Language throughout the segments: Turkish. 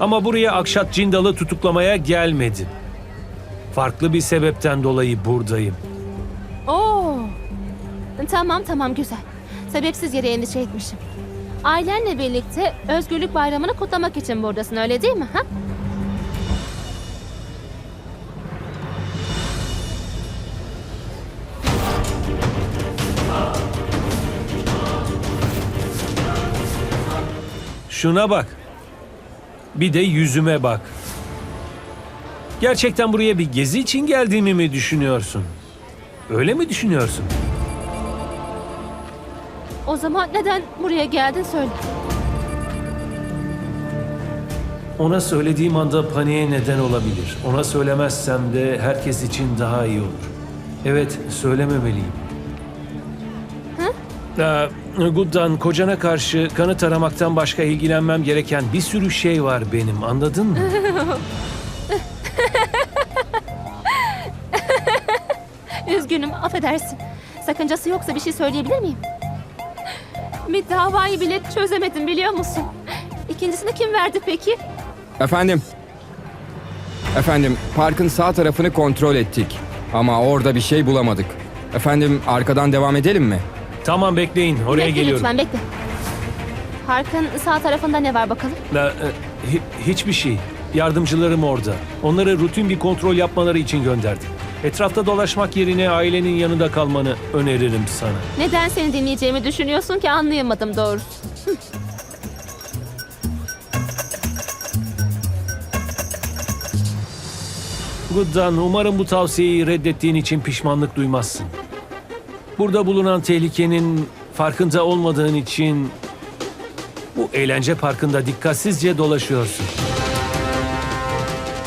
Ama buraya Akşat Cindal'ı tutuklamaya gelmedim. Farklı bir sebepten dolayı buradayım. Oo. Tamam tamam güzel. Sebepsiz yere endişe etmişim. Ailenle birlikte Özgürlük Bayramı'nı kutlamak için buradasın öyle değil mi? Ha? Şuna bak. Bir de yüzüme bak. Gerçekten buraya bir gezi için geldiğimi mi düşünüyorsun? Öyle mi düşünüyorsun? O zaman neden buraya geldin söyle. Ona söylediğim anda paniğe neden olabilir. Ona söylemezsem de herkes için daha iyi olur. Evet, söylememeliyim. Hı? Guddan, kocana karşı kanıt aramaktan başka ilgilenmem gereken bir sürü şey var benim, anladın mı? Üzgünüm affedersin. Sakıncası yoksa bir şey söyleyebilir miyim? Bir davayı bile çözemedim biliyor musun? İkincisini kim verdi peki? Efendim? Efendim, parkın sağ tarafını kontrol ettik. Ama orada bir şey bulamadık. Efendim, arkadan devam edelim mi? Tamam bekleyin, oraya bekle geliyorum. lütfen bekle. Parkın sağ tarafında ne var bakalım? La, e, hi- hiçbir şey. Yardımcılarım orada. Onları rutin bir kontrol yapmaları için gönderdim. Etrafta dolaşmak yerine ailenin yanında kalmanı öneririm sana. Neden seni dinleyeceğimi düşünüyorsun ki anlayamadım doğrusu. Guddan, umarım bu tavsiyeyi reddettiğin için pişmanlık duymazsın. Burada bulunan tehlikenin farkında olmadığın için bu eğlence parkında dikkatsizce dolaşıyorsun.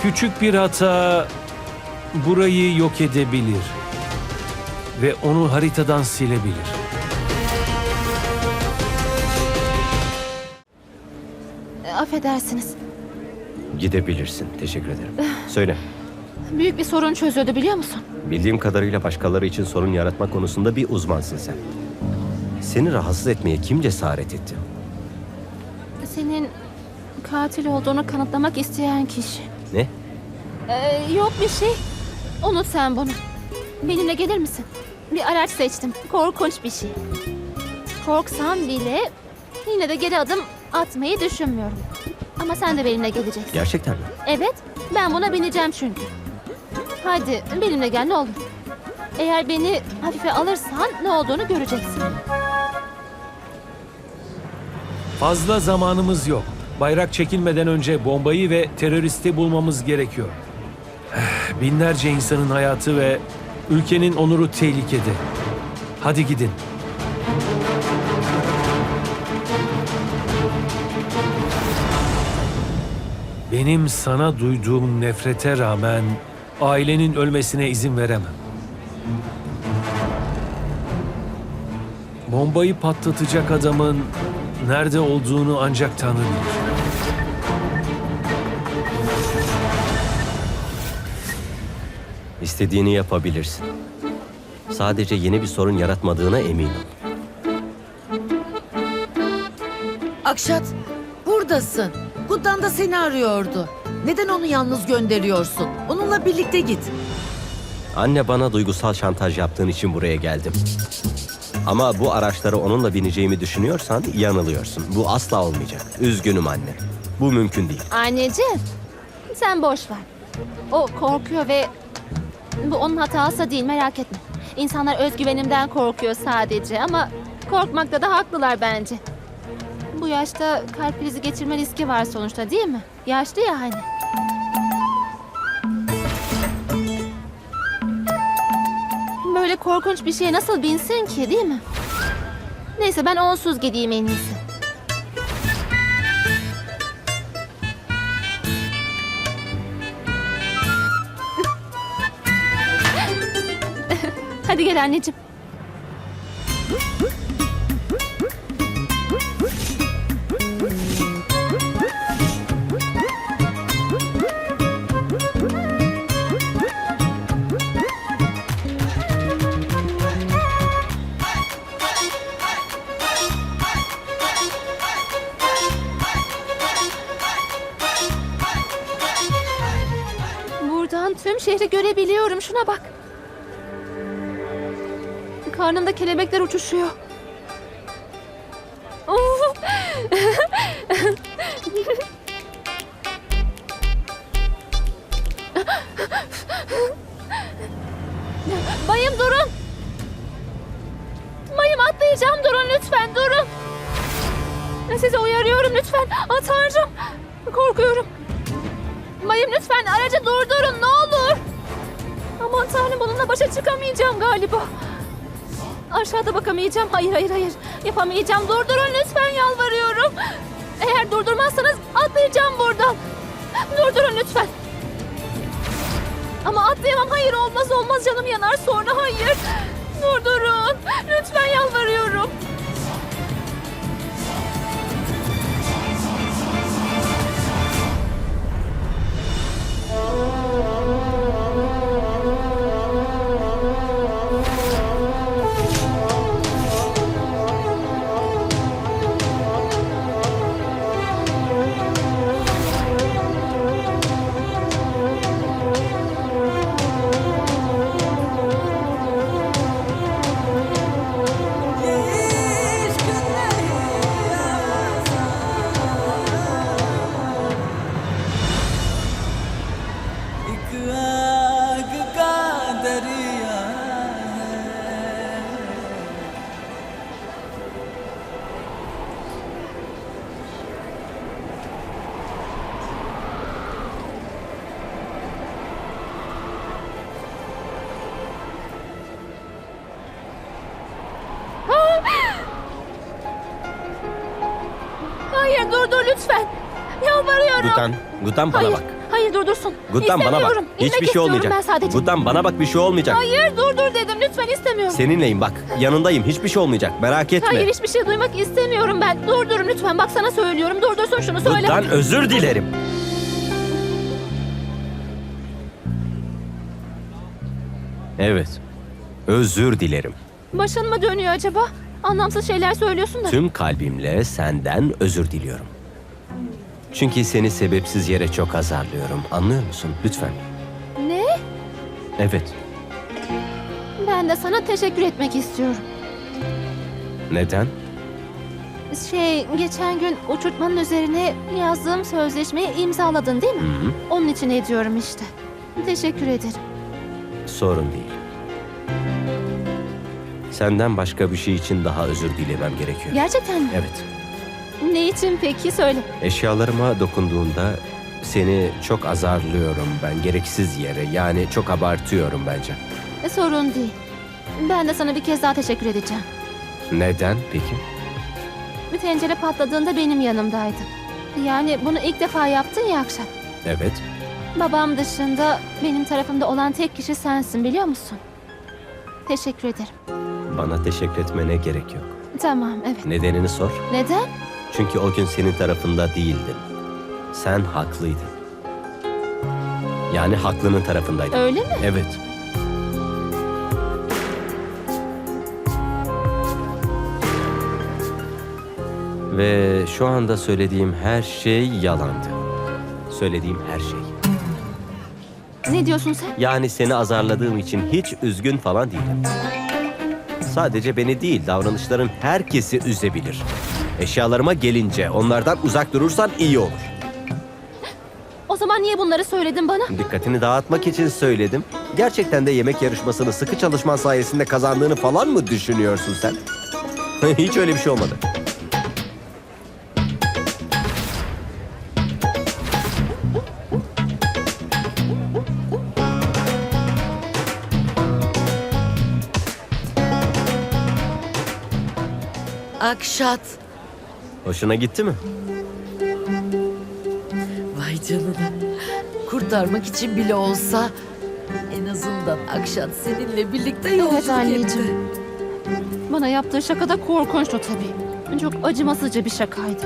Küçük bir hata burayı yok edebilir ve onu haritadan silebilir. E, Affedersiniz. Gidebilirsin. Teşekkür ederim. Söyle. Büyük bir sorun çözüyordu biliyor musun? Bildiğim kadarıyla başkaları için sorun yaratma konusunda bir uzmansın sen. Seni rahatsız etmeye kim cesaret etti? Senin katil olduğunu kanıtlamak isteyen kişi. Ne? Ee, yok bir şey. Unut sen bunu. Benimle gelir misin? Bir araç seçtim. Korkunç bir şey. Korksam bile yine de geri adım atmayı düşünmüyorum. Ama sen de benimle geleceksin. Gerçekten mi? Evet, ben buna bineceğim çünkü. Hadi benimle gel ne olur. Eğer beni hafife alırsan ne olduğunu göreceksin. Fazla zamanımız yok. Bayrak çekilmeden önce bombayı ve teröristi bulmamız gerekiyor. Eh, Binlerce insanın hayatı ve ülkenin onuru tehlikede. Hadi gidin. Benim sana duyduğum nefrete rağmen ailenin ölmesine izin veremem. Bombayı patlatacak adamın nerede olduğunu ancak Tanrı bilir. İstediğini yapabilirsin. Sadece yeni bir sorun yaratmadığına emin ol. Akşat, buradasın. Guddan da seni arıyordu. Neden onu yalnız gönderiyorsun? Onunla birlikte git. Anne bana duygusal şantaj yaptığın için buraya geldim. Ama bu araçlara onunla bineceğimi düşünüyorsan yanılıyorsun. Bu asla olmayacak. Üzgünüm anne. Bu mümkün değil. Anneciğim, sen boş ver. O korkuyor ve bu onun hatası değil merak etme. İnsanlar özgüvenimden korkuyor sadece ama korkmakta da haklılar bence. Bu yaşta kalp krizi geçirme riski var sonuçta değil mi? Yaşlı ya hani. Böyle korkunç bir şeye nasıl binsin ki değil mi? Neyse ben onsuz gideyim en iyisi. Hadi gel anneciğim. Şehri görebiliyorum. Şuna bak. Karnımda kelebekler uçuşuyor. Bayım durun. Bayım atlayacağım durun lütfen durun. Sizi uyarıyorum lütfen. Aa, Tanrım. Korkuyorum. Bayım lütfen aracı durdurun ne olur. Aman tanrım bununla başa çıkamayacağım galiba. Aşağıda bakamayacağım. Hayır hayır hayır. Yapamayacağım. Durdurun lütfen yalvarıyorum. Eğer durdurmazsanız atlayacağım buradan. Durdurun lütfen. Ama atlayamam. Hayır olmaz olmaz canım yanar sonra. Hayır. Durdurun. Lütfen yalvarıyorum. Hayır durdur lütfen. Yalvarıyorum. Gutan, Gutan bana hayır, bak. hayır durdursun. Gutan bana bak. Hiçbir şey olmayacak. Ben sadece. Gutan bana bak bir şey olmayacak. Hayır durdur dedim lütfen istemiyorum. Seninleyim bak. Yanındayım. Hiçbir şey olmayacak. Merak etme. Hayır hiçbir şey duymak istemiyorum ben. Durdurun lütfen bak sana söylüyorum. Durdursun şunu söyle. Gutan özür dilerim. Evet. Özür dilerim. Başın mı dönüyor acaba? Anlamsız şeyler söylüyorsun da. Tüm kalbimle senden özür diliyorum. Çünkü seni sebepsiz yere çok azarlıyorum. Anlıyor musun? Lütfen. Ne? Evet. Ben de sana teşekkür etmek istiyorum. Neden? Şey geçen gün uçurtmanın üzerine yazdığım sözleşmeyi imzaladın değil mi? Hı hı. Onun için ediyorum işte. Teşekkür ederim. Sorun değil. Senden başka bir şey için daha özür dilemem gerekiyor. Gerçekten mi? Evet. Ne için peki söyle. Eşyalarıma dokunduğunda seni çok azarlıyorum ben gereksiz yere. Yani çok abartıyorum bence. E, sorun değil. Ben de sana bir kez daha teşekkür edeceğim. Neden peki? Bir tencere patladığında benim yanımdaydın. Yani bunu ilk defa yaptın ya akşam. Evet. Babam dışında benim tarafımda olan tek kişi sensin biliyor musun? Teşekkür ederim. Bana teşekkür etmene gerek yok. Tamam evet. Nedenini sor. Neden? Çünkü o gün senin tarafında değildim. Sen haklıydın. Yani haklının tarafındaydın. Öyle mi? Evet. Ve şu anda söylediğim her şey yalandı. Söylediğim her şey. Ne diyorsun sen? Yani seni azarladığım için hiç üzgün falan değilim. Sadece beni değil, davranışların herkesi üzebilir. Eşyalarıma gelince onlardan uzak durursan iyi olur. O zaman niye bunları söyledin bana? Dikkatini dağıtmak için söyledim. Gerçekten de yemek yarışmasını sıkı çalışman sayesinde kazandığını falan mı düşünüyorsun sen? Hiç öyle bir şey olmadı. Akşat. Hoşuna gitti mi? Vay canına. Kurtarmak için bile olsa en azından Akşat seninle birlikte yolculuk anneciğim. etti. Bana yaptığı şaka da korkunçtu tabii. Çok acımasızca bir şakaydı.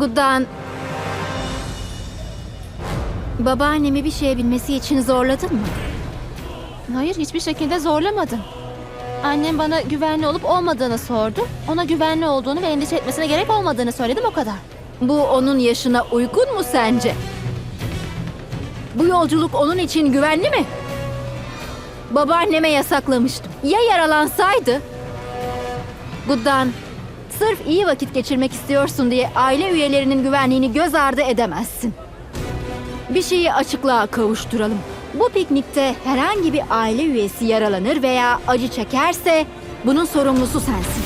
Guddan... Babaannemi bir şey bilmesi için zorladın mı? Hayır, hiçbir şekilde zorlamadım. Annem bana güvenli olup olmadığını sordu. Ona güvenli olduğunu ve endişe etmesine gerek olmadığını söyledim o kadar. Bu onun yaşına uygun mu sence? Bu yolculuk onun için güvenli mi? Babaanneme yasaklamıştım. Ya yaralansaydı? Guddan, sırf iyi vakit geçirmek istiyorsun diye aile üyelerinin güvenliğini göz ardı edemezsin. Bir şeyi açıklığa kavuşturalım. Bu piknikte herhangi bir aile üyesi yaralanır veya acı çekerse bunun sorumlusu sensin.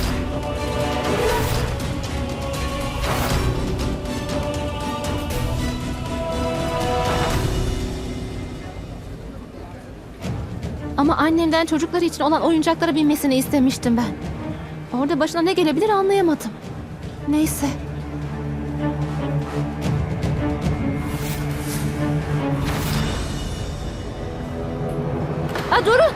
Ama annemden çocukları için olan oyuncaklara binmesini istemiştim ben. Orada başına ne gelebilir anlayamadım. Neyse. Ha durun.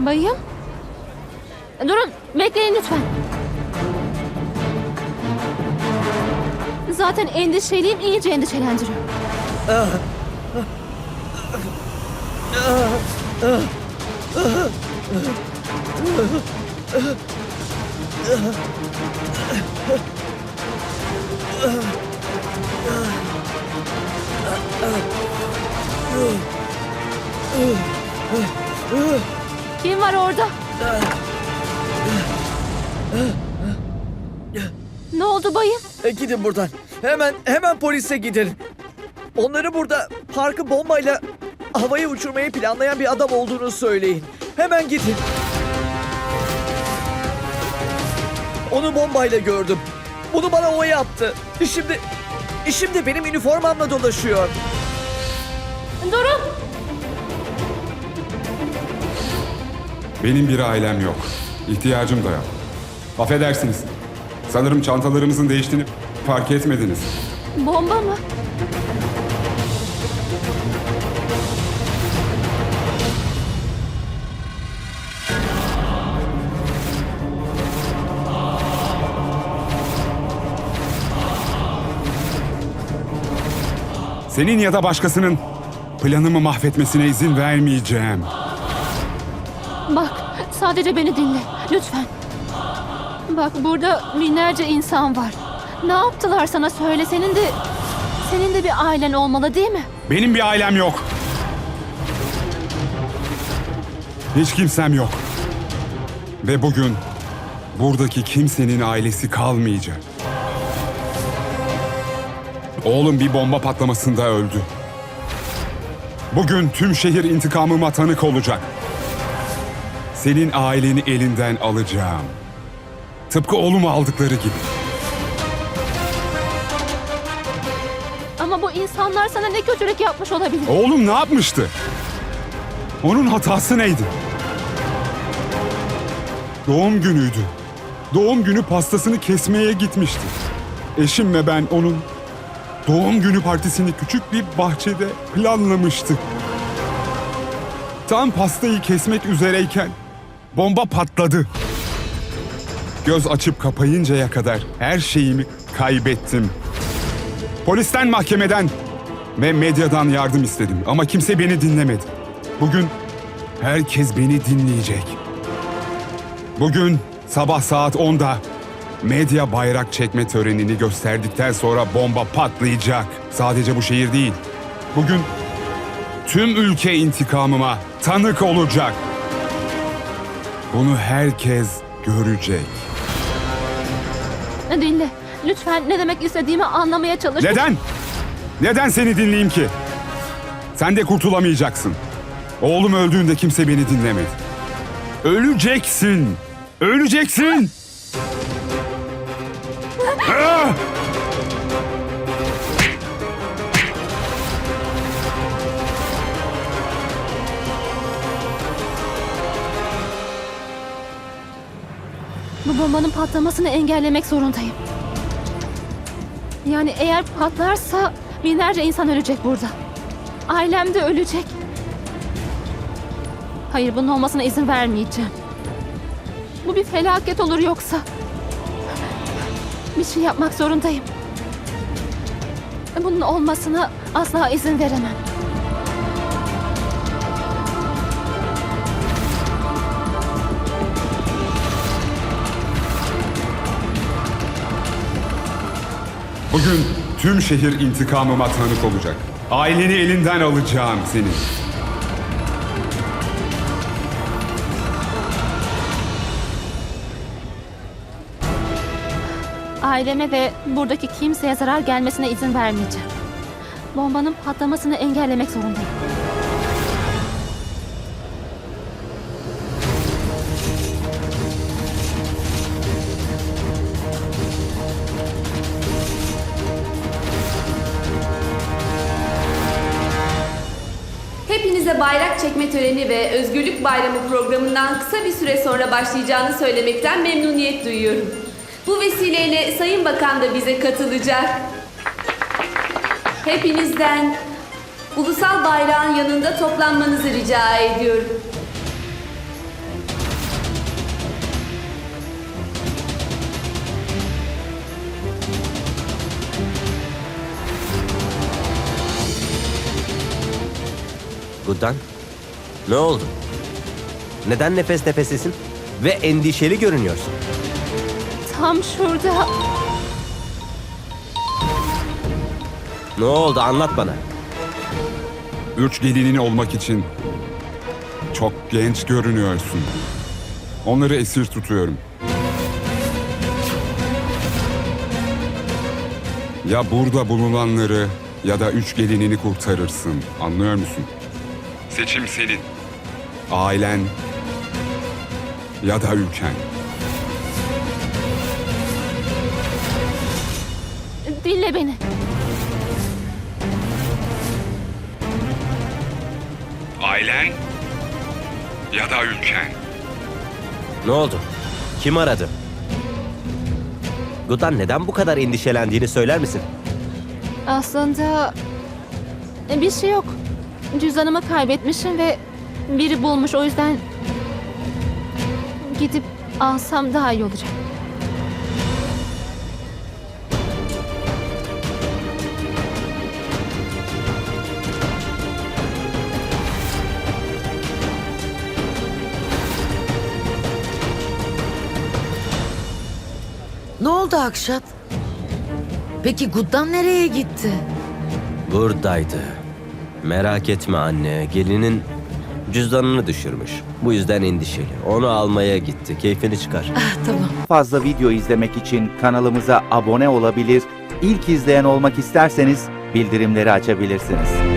Bayım. Durun, bekleyin lütfen. Zaten endişeliyim, iyice endişelendiriyor. Kim var orada? Ne oldu bayım? E, gidin buradan. Hemen hemen polise gidin. Onları burada parkı bombayla havaya uçurmayı planlayan bir adam olduğunu söyleyin. Hemen gidin. Onu bombayla gördüm. Bunu bana o yaptı. Şimdi şimdi benim üniformamla dolaşıyor. Durun. Benim bir ailem yok. İhtiyacım da yok. Affedersiniz. Sanırım çantalarımızın değiştiğini fark etmediniz. Bomba mı? Senin ya da başkasının planımı mahvetmesine izin vermeyeceğim. Bak, sadece beni dinle. Lütfen. Bak burada binlerce insan var. Ne yaptılar sana söyle. Senin de... Senin de bir ailen olmalı değil mi? Benim bir ailem yok. Hiç kimsem yok. Ve bugün buradaki kimsenin ailesi kalmayacak. Oğlum bir bomba patlamasında öldü. Bugün tüm şehir intikamıma tanık olacak. Senin aileni elinden alacağım. Tıpkı oğlumu aldıkları gibi. Ama bu insanlar sana ne kötülük yapmış olabilir? Oğlum ne yapmıştı? Onun hatası neydi? Doğum günüydü. Doğum günü pastasını kesmeye gitmişti. Eşim ve ben onun doğum günü partisini küçük bir bahçede planlamıştık. Tam pastayı kesmek üzereyken bomba patladı. Göz açıp kapayıncaya kadar her şeyimi kaybettim. Polisten, mahkemeden ve medyadan yardım istedim ama kimse beni dinlemedi. Bugün herkes beni dinleyecek. Bugün sabah saat 10'da medya bayrak çekme törenini gösterdikten sonra bomba patlayacak. Sadece bu şehir değil. Bugün tüm ülke intikamıma tanık olacak. Bunu herkes görecek. Dinle. Lütfen ne demek istediğimi anlamaya çalış. Neden? Neden seni dinleyeyim ki? Sen de kurtulamayacaksın. Oğlum öldüğünde kimse beni dinlemedi. Öleceksin. Öleceksin. Bu bombanın patlamasını engellemek zorundayım. Yani eğer patlarsa binlerce insan ölecek burada. Ailem de ölecek. Hayır bunun olmasına izin vermeyeceğim. Bu bir felaket olur yoksa. Şey yapmak zorundayım. Bunun olmasına asla izin veremem. Bugün tüm şehir intikamıma tanık olacak. Aileni elinden alacağım senin. Aileme ve buradaki kimseye zarar gelmesine izin vermeyeceğim. Bombanın patlamasını engellemek zorundayım. Hepinize bayrak çekme töreni ve Özgürlük Bayramı programından kısa bir süre sonra başlayacağını söylemekten memnuniyet duyuyorum. Bu vesileyle Sayın Bakan da bize katılacak. Hepinizden ulusal bayrağın yanında toplanmanızı rica ediyorum. Guddan, ne oldu? Neden nefes nefesesin? Ve endişeli görünüyorsun. Tam şurada Ne oldu anlat bana. Üç gelinin olmak için çok genç görünüyorsun. Onları esir tutuyorum. Ya burada bulunanları ya da üç gelinini kurtarırsın. Anlıyor musun? Seçim senin. Ailen ya da ülken. Dinle beni. Ailen ya da ülken. Ne oldu? Kim aradı? Guddan neden bu kadar endişelendiğini söyler misin? Aslında e, bir şey yok. Cüzdanımı kaybetmişim ve biri bulmuş o yüzden gidip alsam daha iyi olacak. Akşat? Peki Guddan nereye gitti? Buradaydı. Merak etme anne. Gelinin cüzdanını düşürmüş. Bu yüzden endişeli. Onu almaya gitti. Keyfini çıkar. Ah, tamam. fazla video izlemek için kanalımıza abone olabilir, ilk izleyen olmak isterseniz bildirimleri açabilirsiniz.